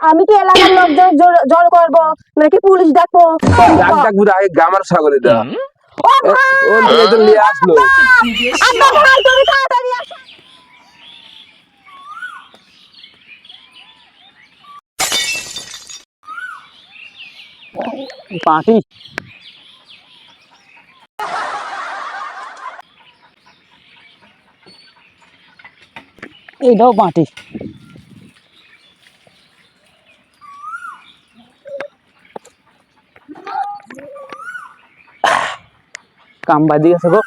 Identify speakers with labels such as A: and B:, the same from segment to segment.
A: আমি কি এলাকার লোকজন জড়- করব? নাকি পুলিশ ডাকবো?
B: ডাক ডাক বুড়া আগে গামার ছাগল এটা।
A: ও ভাই!
B: তো নিয়ে আসলো।
A: আব্বা ভাই তুমি তাড়াতাড়ি আসো।
C: পাটি এইটাও পাটি কাম বাদি আছে গো।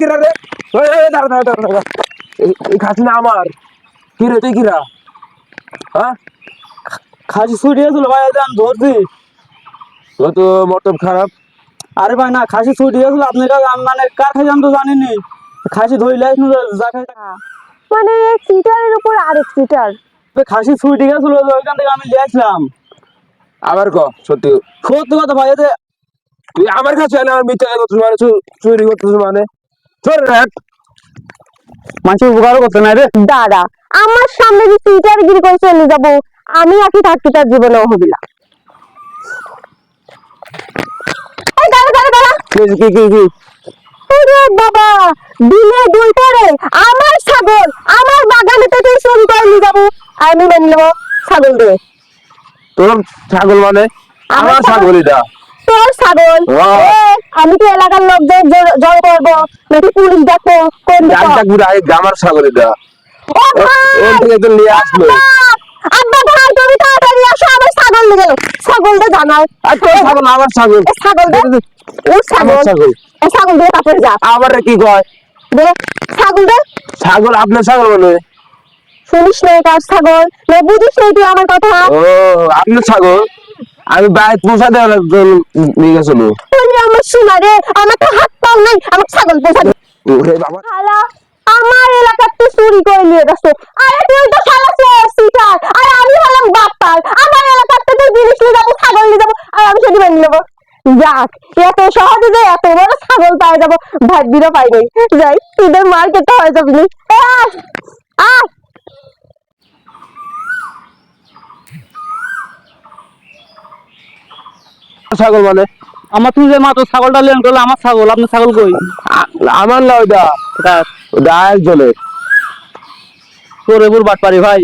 B: কিরা খাসি না আমার। কি রে তুই কিরা? হ্যাঁ?
C: খাসি ছুটি গেছিল ভাই আমি ধরছি।
B: খারাপ।
C: আরে ভাই না খাসি ছুটি গেছিল কাছে মানে কার খাসি আমি তো জানিনি খাসি ধরলে যা খাই
A: মানে এক সিটারের উপর আরেক সিটার
C: খাসি ছুটি গেছিল ওইখান থেকে আমি নিয়ে আসলাম
B: আবার ক সত্যি।
C: সত্যি কথা ভাই এতে
B: তুই আমার কাছে এলে আমার মিথ্যা কথা মানে চুরি করতেছিস মানে। চোর রাখ
C: মানুষের উপকারও করতে নাই রে।
A: দাদা আমার সামনে যে সিটার গিরি করে চলে যাব। আমি আকি থাকতে তার জীবনেও হবি না এই দাঁড়া দাঁড়া দাঁড়া
B: কি কি কি
A: ওরে বাবা দিনে দুই পরে আমার ছাগল আমার বাগানে তো তুই চুরি করে নিয়ে যাব। আমি মেনে নেব ছাগল দে
B: তোর ছাগল মানে?
A: আমার
B: আমার
A: ছাগল।
B: ছাগল এটা।
A: তোর ছাগল? আমি কি এলাকার লোকদের জড়- করব নাকি পুলিশ ডাকবো কোন
B: আগে ছাগল এটা।
A: ও ভাই!
B: ওর থেকে তো নিয়ে আসলো।
A: আব্বা ভাই তুমি তাড়াতাড়ি আসো আমার ছাগল নিয়ে। গেল ছাগলটা জানাও।
B: আর তোর ছাগল আমার ছাগল।
A: ও ছাগল।
B: ছাগল।
A: দিয়ে তারপরে যা।
B: আমার কি কয়?
A: ছাগল দে।
B: ছাগল আপনার ছাগল মানে
A: শুনিস না কার ছাগল? না বুঝিস না তুই আমার কথা।
B: ও আপনার ছাগল? আমি বাইরে পোষা দেওয়ার নিয়ে গেছিল।
A: আমার শোনা রে আমার তো হাত পাও নাই আমার ছাগল পোষা দে।
B: ওরে বাবা।
A: আমার এলাকার তো চুরি করে নিয়ে গেছে। আরে তুই তো শালা সিটার আর আমি হলাম বাপ্পার আমার এলাকার তো তুই জিনিস নিয়ে যাব ছাগল নিয়ে যাব আর আমি সেটি মেনে নেব যাক এত সহজে যে এত বড় ছাগল পাই যাব পাই নাই। যাই তোদের মার্কেটটা হয়ে যাবি
B: ছাগল মানে?
C: আমার তুই যে মাত্র ছাগলটা লেন করলে আমার ছাগল আপনার ছাগল কই?
B: আমার না ওইটা? ওটা একজনের
C: তোর এবার বাটপারি ভাই।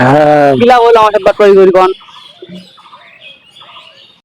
B: হ্যাঁ।
C: কিলা বলে আমার বাটপারি করি কোন?